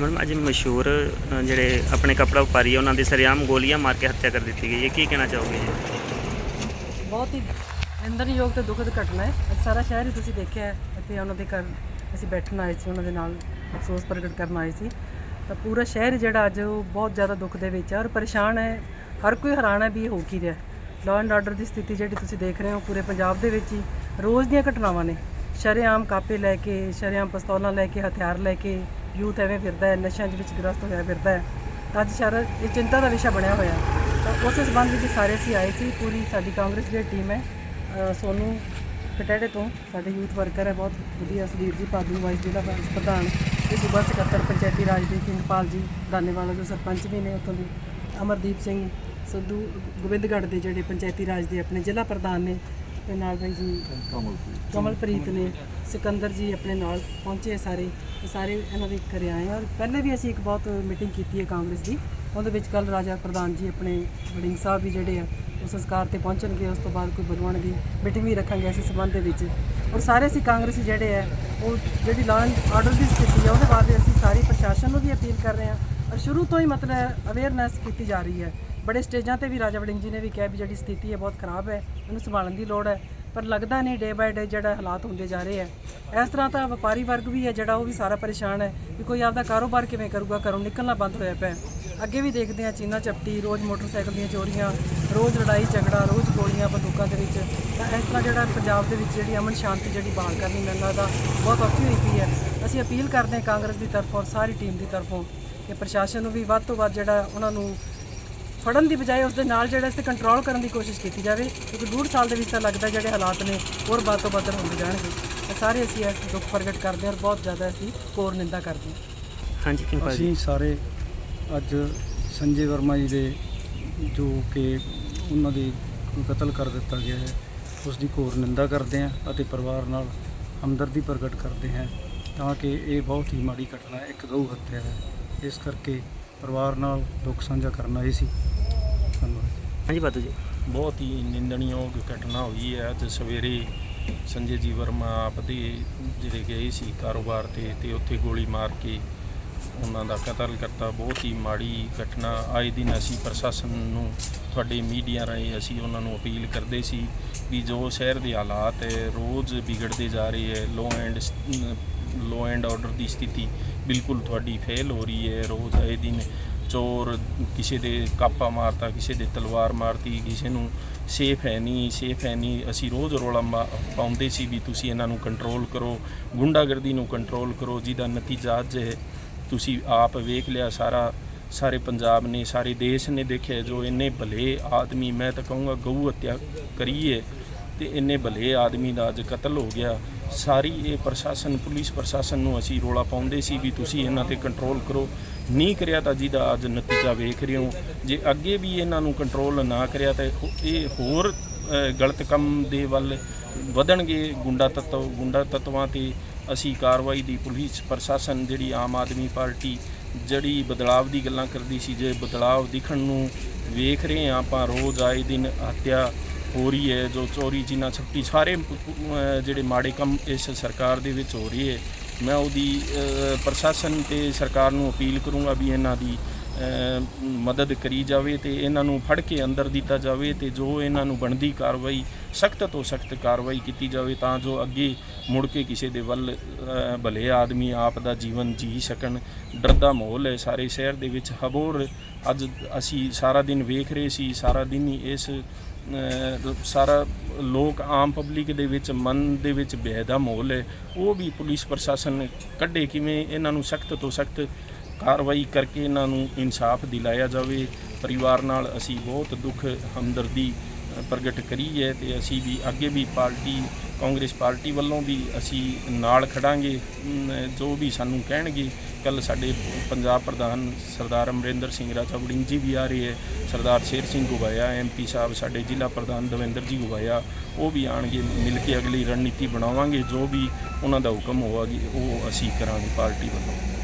Madam ਅੱਜ ਮਸ਼ਹੂਰ ਅ, ਜਿਹੜੇ ਆਪਣੇ ਕੱਪੜਾ ਵਪਾਰੀ ਆ ਉਹਨਾਂ ਦੀ ਸਰੇਆਮ ਗੋਲੀਆਂ ਮਾਰ ਕੇ ਹੱਤਿਆ ਕਰ ਦਿੱਤੀ ਗਈ ਹੈ। ਕੀ ਕਹਿਣਾ ਚਾਹੋਗੇ ਜੀ? ਬਹੁਤ ਹੀ ਨਿੰਦਣਯੋਗ ਤੇ ਦੁਖਦ ਘਟਨਾ ਹੈ। ਅੱਜ ਸਾਰਾ ਸ਼ਹਿਰ ਹੀ ਤੁਸੀਂ ਦੇਖਿਆ ਹੈ ਇੱਥੇ ਉਹਨਾਂ ਦੇ ਘਰ ਅਸੀਂ ਬੈਠਣ ਆਏ ਸੀ ਉਹਨਾਂ ਦੇ ਨਾਲ ਅਫਸੋਸ ਪ੍ਰਗਟ ਕਰਨ ਆਏ ਸੀ। ਤਾਂ ਪੂਰਾ ਸ਼ਹਿਰ ਜਿਹੜਾ ਅੱਜ ਉਹ ਬਹੁਤ ਜ਼ਿਆਦਾ ਦੁੱਖ ਦੇ ਵਿੱਚ ਹੈ ਔਰ ਪਰੇਸ਼ਾਨ ਹੈ। ਹਰ ਕੋਈ ਹੈਰਾਨ ਹੈ ਵੀ ਇਹ ਹੋ ਕੀ ਰਿਹਾ ਲਾਅ ਐਂਡ ਆਰਡਰ ਦੀ ਸਥਿਤੀ ਜਿਹੜੀ ਤੁਸੀਂ ਦੇਖ ਰਹੇ ਹੋ ਪੂਰੇ ਪੰਜਾਬ ਦੇ ਵਿੱਚ ਹੀ ਰੋਜ਼ ਦੀਆਂ ਘਟਨਾਵਾਂ ਨੇ। ਸ਼ਰੇਆਮ ਕਾਪੇ ਲੈ ਕੇ ਸ਼ਰੇਆਮ ਪਿਸਤੌਲਾਂ ਲੈ ਕੇ ਹਥਿਆਰ ਲੈ ਕੇ ਯੂਥ ਐਵੇਂ ਫਿਰਦਾ ਹੈ, ਨਸ਼ਿਆਂ ਦੇ ਵਿੱਚ ਗ੍ਰਸਤ ਹੋਇਆ ਫਿਰਦਾ ਹੈ। ਤਾਂ ਅੱਜ ਸ਼ਹਿਰ ਇਹ ਚਿੰਤਾ ਦਾ ਵਿਸ਼ਾ ਬਣਿਆ ਹੋਇਆ। ਤਾਂ ਉਸ ਸੰਬੰਧ ਵਿੱਚ ਸਾਰੇ ਅਸੀਂ ਆਏ ਸੀ, ਪੂਰੀ ਸਾਡੀ ਕਾਂਗਰਸ ਦੀ ਟੀਮ ਹੈ। ਸੋਨੂੰ ਕਟੜੇ ਤੋਂ ਸਾਡੇ ਯੂਥ ਵਰਕਰ ਹੈ, ਬਹੁਤ ਵਧੀਆ ਸੁਧੀਰ ਜੀ ਪਾਦੂ ਵਾਈਸ ਜ਼ਿਲ੍ਹਾ ਵਾਈਸ ਪ੍ਰਧਾਨ ਤੇ ਸੂਬਾ ਸਕੱਤਰ, ਪੰਚਾਇਤੀ ਰਾਜ ਦੇ ਕਿੰਗਪਾਲ ਜੀ, ਦਾਨੇਵਾਲਾ ਦੇ ਸਰਪੰਚ ਵੀ ਨੇ ਉੱਥੋਂ ਦੇ, ਅਮਰਦੀਪ ਸਿੰਘ, ਸੰਧੂ, ਗੋਬਿੰਦਗੜ੍ਹ ਦੇ ਜਿਹੜੇ ਪੰਚਾਇਤੀ ਰਾਜ ਦੇ ਆਪਣੇ ਜ਼ਿਲ੍ਹਾ ਪ੍ਰਧਾਨ ਨੇ ਤੇ ਨਾਲ ਬਾਈ ਜੀ ਕਮਲਪ੍ਰੀਤ ਨੇ, ਸਿਕੰਦਰ ਜੀ ਆਪਣੇ ਨਾਲ ਪਹੁੰਚੇ ਸਾਰੇ ਇਹ ਸਾਰੇ ਇਹਨਾਂ ਦੇ ਘਰੇ ਆਏ ਔਰ ਪਹਿਲੇ ਵੀ ਅਸੀਂ ਇੱਕ ਬਹੁਤ ਮੀਟਿੰਗ ਕੀਤੀ ਹੈ ਕਾਂਗਰਸ ਦੀ। ਉਹਦੇ ਵਿੱਚ ਕੱਲ ਰਾਜਾ ਪ੍ਰਧਾਨ ਜੀ ਆਪਣੇ ਵੜਿੰਗ ਸਾਹਿਬ ਵੀ ਜਿਹੜੇ ਆ, ਉਹ ਸੰਸਕਾਰ ਤੇ ਪਹੁੰਚਣਗੇ, ਉਸ ਤੋਂ ਬਾਅਦ ਕੋਈ ਬੁਲਾਉਣਗੇ ਮੀਟਿੰਗ ਵੀ ਰੱਖਾਂਗੇ ਇਸ ਸੰਬੰਧ ਦੇ ਵਿੱਚ। ਔਰ ਸਾਰੇ ਅਸੀਂ ਕਾਂਗਰਸੀ ਜਿਹੜੇ ਆ, ਉਹ ਜਿਹੜੀ ਲਾਅ ਆਰਡਰ ਦੀ ਸਥਿਤੀ ਹੈ ਉਹਦੇ ਬਾਰੇ ਅਸੀਂ ਸਾਰੇ ਪ੍ਰਸ਼ਾਸਨ ਨੂੰ ਵੀ ਅਪੀਲ ਕਰ ਰਹੇ ਹਾਂ ਔਰ ਸ਼ੁਰੂ ਤੋਂ ਹੀ ਮਤਲਬ ਅਵੇਅਰਨੈਸ ਕੀਤੀ ਜਾ ਰਹੀ ਹੈ। ਬੜੇ ਸਟੇਜਾਂ ਤੇ ਵੀ ਰਾਜਾ ਵੜਿੰਗ ਜੀ ਨੇ ਵੀ ਕਿਹਾ ਵੀ ਜਿਹੜੀ ਸਥਿਤੀ ਹੈ ਬਹੁਤ ਖਰਾਬ ਹੈ, ਇਹਨੂੰ ਸੰਭਾਲਣ ਦੀ ਲੋੜ ਹੈ, ਪਰ ਲੱਗਦਾ ਨਹੀਂ ਡੇ ਬਾਏ ਡੇ ਜਿਹੜਾ ਹਾਲਾਤ ਹੁੰਦੇ ਜਾ ਰਹੇ ਆ ਇਸ ਤਰ੍ਹਾਂ ਤਾਂ ਵਪਾਰੀ ਵਰਗ ਵੀ ਹੈ ਜਿਹੜਾ ਉਹ ਵੀ ਸਾਰਾ ਪਰੇਸ਼ਾਨ ਹੈ ਵੀ ਕੋਈ ਆਪਦਾ ਕਾਰੋਬਾਰ ਕਿਵੇਂ ਕਰੂਗਾ, ਘਰੋਂ ਨਿਕਲਣਾ ਬੰਦ ਹੋਇਆ ਪਿਆ ਅੱਗੇ ਵੀ ਦੇਖਦੇ ਆ ਚੀਨਾ ਚਪਟੀ, ਰੋਜ਼ ਮੋਟਰਸਾਈਕਲ ਦੀਆਂ ਚੋਰੀਆਂ, ਰੋਜ਼ ਲੜਾਈ ਝਗੜਾ, ਰੋਜ਼ ਗੋਲੀਆਂ ਬੰਦੂਕਾਂ ਦੇ ਵਿੱਚ। ਤਾਂ ਇਸ ਤਰ੍ਹਾਂ ਜਿਹੜਾ ਪੰਜਾਬ ਦੇ ਵਿੱਚ ਜਿਹੜੀ ਅਮਨ ਸ਼ਾਂਤੀ ਜਿਹੜੀ ਬਹਾਲ ਕਰਨੀ ਮੈਨੂੰ ਲੱਗਦਾ ਬਹੁਤ ਔਖੀ ਹੋਈ ਪਈ ਹੈ। ਅਸੀਂ ਅਪੀਲ ਕਰਦੇ ਹਾਂ ਕਾਂਗਰਸ ਦੀ ਤਰਫੋਂ ਸਾਰੀ ਟੀਮ ਦੀ ਤਰਫੋਂ ਕਿ ਪ੍ਰਸ਼ਾਸਨ ਨੂੰ ਵੀ ਵੱਧ ਤੋਂ ਵੱਧ ਜਿਹੜਾ ਉਹਨਾਂ ਨੂੰ ਫੜਨ ਦੀ ਬਜਾਏ ਉਸ ਦੇ ਨਾਲ ਜਿਹੜਾ ਇਸ ਤੇ ਕੰਟਰੋਲ ਕਰਨ ਦੀ ਕੋਸ਼ਿਸ਼ ਕੀਤੀ ਜਾਵੇ ਕਿਉਂਕਿ ਡੂਢ ਸਾਲ ਦੇ ਵਿੱਚ ਤਾਂ ਲੱਗਦਾ ਜਿਹੜੇ ਹਾਲਾਤ ਨੇ ਹੋਰ ਬਾਤ ਤੋਂ ਬਦਤਰ ਹੁੰਦੇ ਜਾਣਗੇ। ਤਾਂ ਸਾਰੇ ਅਸੀਂ ਇਸ ਦੁੱਖ ਪ੍ਰਗਟ ਕਰਦੇ ਹਾਂ ਔਰ ਬਹੁਤ ਜ਼ਿਆਦਾ ਅਸੀਂ ਕੋਰ ਨਿੰਦਾ ਕਰਦੇ ਹਾਂ। ਹਾਂਜੀ ਕਿੰਪਾਲ ਜੀ ਅਸੀਂ ਸਾਰੇ ਅੱਜ ਸੰਜੇ ਵਰਮਾ ਜੀ ਦੇ ਜੋ ਕਿ ਉਹਨਾਂ ਦੇ ਕਤਲ ਕਰ ਦਿੱਤਾ ਗਿਆ ਹੈ ਉਸ ਦੀ ਘੋਰ ਨਿੰਦਾ ਕਰਦੇ ਹਾਂ ਅਤੇ ਪਰਿਵਾਰ ਨਾਲ ਹਮਦਰਦੀ ਪ੍ਰਗਟ ਕਰਦੇ ਹਾਂ ਤਾਂ ਕਿ ਇਹ ਬਹੁਤ ਹੀ ਮਾੜੀ ਘਟਨਾ ਇੱਕ ਗਊ ਹੱਤਿਆ ਹੈ। ਇਸ ਕਰਕੇ ਪਰਿਵਾਰ ਨਾਲ ਦੁੱਖ ਸਾਂਝਾ ਕਰਨ ਆਏ ਸੀ। ਧੰਨਵਾਦ। ਹਾਂਜੀ ਬਾਦੂ ਜੀ। ਬਹੁਤ ਹੀ ਨਿੰਦਣਯੋਗ ਘਟਨਾ ਹੋਈ ਹੈ ਅੱਜ ਸਵੇਰੇ ਸੰਜੇ ਜੀ ਵਰਮਾ ਆਪ ਦੇ ਜਿਹੜੇ ਗਏ ਸੀ ਕਾਰੋਬਾਰ ਤੇ ਤੇ ਉੱਥੇ ਗੋਲੀ ਮਾਰ ਕੇ ਉਹਨਾਂ ਦਾ ਕਤਲ ਕਰਤਾ। ਬਹੁਤ ਹੀ ਮਾੜੀ ਘਟਨਾ। ਆਏ ਦਿਨ ਅਸੀਂ ਪ੍ਰਸ਼ਾਸਨ ਨੂੰ ਤੁਹਾਡੇ ਮੀਡੀਆ ਰਾਹੀਂ ਅਸੀਂ ਉਹਨਾਂ ਨੂੰ ਅਪੀਲ ਕਰਦੇ ਸੀ ਵੀ ਜੋ ਸ਼ਹਿਰ ਦੇ ਹਾਲਾਤ ਹੈ ਰੋਜ਼ ਵਿਗੜਦੇ ਜਾ ਰਹੇ ਹੈ law and law and order ਦੀ ਸਥਿਤੀ ਬਿਲਕੁਲ ਤੁਹਾਡੀ ਫੇਲ ਹੋ ਰਹੀ ਹੈ। ਰੋਜ਼ ਆਏ ਦਿਨ ਚੋਰ ਕਿਸੇ ਦੇ ਕਾਪਾ ਮਾਰਤਾ, ਕਿਸੇ ਦੇ ਤਲਵਾਰ ਮਾਰਤੀ, ਕਿਸੇ ਨੂੰ ਸੇਫ ਹੈ ਨਹੀਂ ਸੇਫ ਹੈ ਨਹੀਂ। ਅਸੀਂ ਰੋਜ਼ ਰੋਲਾ ਮਾ- ਪਾਉਂਦੇ ਸੀ ਵੀ ਤੁਸੀਂ ਇਹਨਾਂ ਨੂੰ ਕੰਟਰੋਲ ਕਰੋ, ਗੁੰਡਾਗਰਦੀ ਨੂੰ ਕੰਟਰੋਲ ਕਰੋ, ਜਿਹਦਾ ਨਤੀਜਾ ਅੱਜ ਹੈ। ਤੁਸੀਂ ਆਪ ਵੇਖ ਲਿਆ, ਸਾਰਾ, ਸਾਰੇ ਪੰਜਾਬ ਨੇ, ਸਾਰੇ ਦੇਸ਼ ਨੇ ਦੇਖਿਆ ਜੋ ਇੰਨੇ ਭਲੇ ਆਦਮੀ, ਮੈਂ ਤਾਂ ਕਹੂੰਗਾ ਗਊ ਹੱਤਿਆ ਕਰੀਏ ਤੇ ਇੰਨੇ ਭਲੇ ਆਦਮੀ ਦਾ ਅੱਜ ਕਤਲ ਹੋ ਗਿਆ। ਸਾਰੀ ਇਹ ਪ੍ਰਸ਼ਾਸਨ, ਪੁਲਿਸ ਪ੍ਰਸ਼ਾਸਨ ਨੂੰ ਅਸੀਂ ਰੋਲਾ ਪਾਉਂਦੇ ਸੀ ਵੀ ਤੁਸੀਂ ਇਹਨਾਂ ਤੇ ਕੰਟਰੋਲ ਕਰੋ। ਨਹੀਂ ਕਰਿਆ ਤਾਂ ਜਿਹਦਾ ਅੱਜ ਨਤੀਜਾ ਵੇਖ ਰਹੇ ਹੋ। ਜੇ ਅੱਗੇ ਵੀ ਇਹਨਾਂ ਨੂੰ ਕੰਟਰੋਲ ਨਾ ਕਰਿਆ ਤਾਂ ਇਹ ਹੋਰ ਗਲਤ ਕੰਮ ਦੇ ਵੱਲ ਵਧਣਗੇ। ਗੁੰਡਾ ਤੱਤਵ, ਗੁੰਡਾ ਤੱਤਵਾਂ ਤੇ ਅਸੀਂ ਕਾਰਵਾਈ ਦੀ ਪੁਲਿਸ ਪ੍ਰਸ਼ਾਸਨ ਜਿਹੜੀ ਆਮ ਆਦਮੀ ਪਾਰਟੀ ਜਿਹੜੀ ਬਦਲਾਵ ਦੀ ਗੱਲਾਂ ਕਰਦੀ ਸੀ, ਜੇ ਬਦਲਾਵ ਦਿਖਣ ਨੂੰ ਵੇਖ ਰਹੇ ਹਾਂ, ਆਪਾਂ ਰੋਜ਼ ਆਏ ਦਿਨ ਹੱਤਿਆ ਹੋ ਰਹੀ ਹੈ, ਜੋ ਚੋਰੀ ਜਿਨਾ ਛੱਟੀ ਸਾਰੇ ਜਿਹੜੇ ਮਾੜੇ ਕੰਮ ਇਸ ਸਰਕਾਰ ਦੇ ਵਿੱਚ ਹੋ ਰਹੀ ਹੈ, ਮੈਂ ਉਹਦੀ ਪ੍ਰਸ਼ਾਸਨ ਤੇ ਸਰਕਾਰ ਨੂੰ ਅਪੀਲ ਕਰੂੰਗਾ ਵੀ ਇਹਨਾਂ ਦੀ ਮਦਦ ਕਰੀ ਜਾਵੇ ਤੇ ਇਹਨਾਂ ਨੂੰ ਫੜ ਕੇ ਅੰਦਰ ਦਿੱਤਾ ਜਾਵੇ ਤੇ ਜੋ ਇਹਨਾਂ ਨੂੰ ਬਣਦੀ ਕਾਰਵਾਈ ਸਖਤ ਤੋਂ ਸਖਤ ਕਾਰਵਾਈ ਕੀਤੀ ਜਾਵੇ ਤਾਂ ਜੋ ਅੱਗੇ ਮੁੜ ਕੇ ਕਿਸੇ ਦੇ ਵੱਲ ਭਲੇ ਆਦਮੀ ਆਪ ਦਾ ਜੀਵਨ ਜੀ ਸਕਣ। ਡਰਦਾ ਮਾਹੌਲ ਹੈ ਸਾਰੇ ਸ਼ਹਿਰ ਦੇ ਵਿੱਚ। ਹਬੋਰ, ਅੱਜ ਅਸੀਂ ਸਾਰਾ ਦਿਨ ਵੇਖ ਰਹੇ ਸੀ, ਸਾਰਾ ਦਿਨ ਹੀ ਇਸ ਸਾਰਾ ਲੋਕ ਆਮ ਪਬਲਿਕ ਦੇ ਵਿੱਚ ਮਨ ਦੇ ਵਿੱਚ ਬੇਹਦਾ ਦਾ ਮਾਹੌਲ ਹੈ। ਉਹ ਵੀ ਪੁਲਿਸ ਪ੍ਰਸ਼ਾਸਨ ਕੱਢੇ ਕਿਵੇਂ ਇਹਨਾਂ ਨੂੰ ਸਖਤ ਤੋਂ ਸਖਤ ਕਾਰਵਾਈ ਕਰਕੇ ਇਹਨਾਂ ਨੂੰ ਇਨਸਾਫ ਦਿਲਾਇਆ ਜਾਵੇ। ਪਰਿਵਾਰ ਨਾਲ ਅਸੀਂ ਬਹੁਤ ਦੁੱਖ ਹਮਦਰਦੀ ਪ੍ਰਗਟ ਕਰੀ ਹੈ ਤੇ ਅਸੀਂ ਵੀ ਅੱਗੇ ਵੀ ਪਾਰਟੀ, ਕਾਂਗਰਸ ਪਾਰਟੀ ਵੱਲੋਂ ਵੀ ਅਸੀਂ ਨਾਲ ਖੜਾਂਗੇ। ਜੋ ਵੀ ਸਾਨੂੰ ਕਹਿਣਗੇ ਕੱਲ ਸਾਡੇ ਪੰਜਾਬ ਪ੍ਰਧਾਨ ਸਰਦਾਰ ਅਮਰਿੰਦਰ ਸਿੰਘ ਰਾਜਾ ਵੜਿੰਗ ਜੀ ਵੀ ਆ ਰਹੇ ਹੈ। ਸਰਦਾਰ ਸ਼ੇਰ ਸਿੰਘ ਗੁਬਾਇਆ ਐਮਪੀ ਸਾਹਿਬ ਸਾਡੇ ਜ਼ਿਲ੍ਹਾ ਪ੍ਰਧਾਨ ਦਵਿੰਦਰ ਜੀ ਗੁਬਾਇਆ ਉਹ ਵੀ ਆਣਗੇ, ਮਿਲ ਕੇ ਅਗਲੀ ਰਣਨੀਤੀ ਬਣਾਵਾਂਗੇ, ਜੋ ਵੀ ਉਹਨਾਂ ਦਾ ਹੁਕਮ ਹੋਵੇਗੀ, ਉਹ ਅਸੀਂ ਕਰਾਂਗੇ ਪਾਰਟੀ ਵੱਲੋਂ।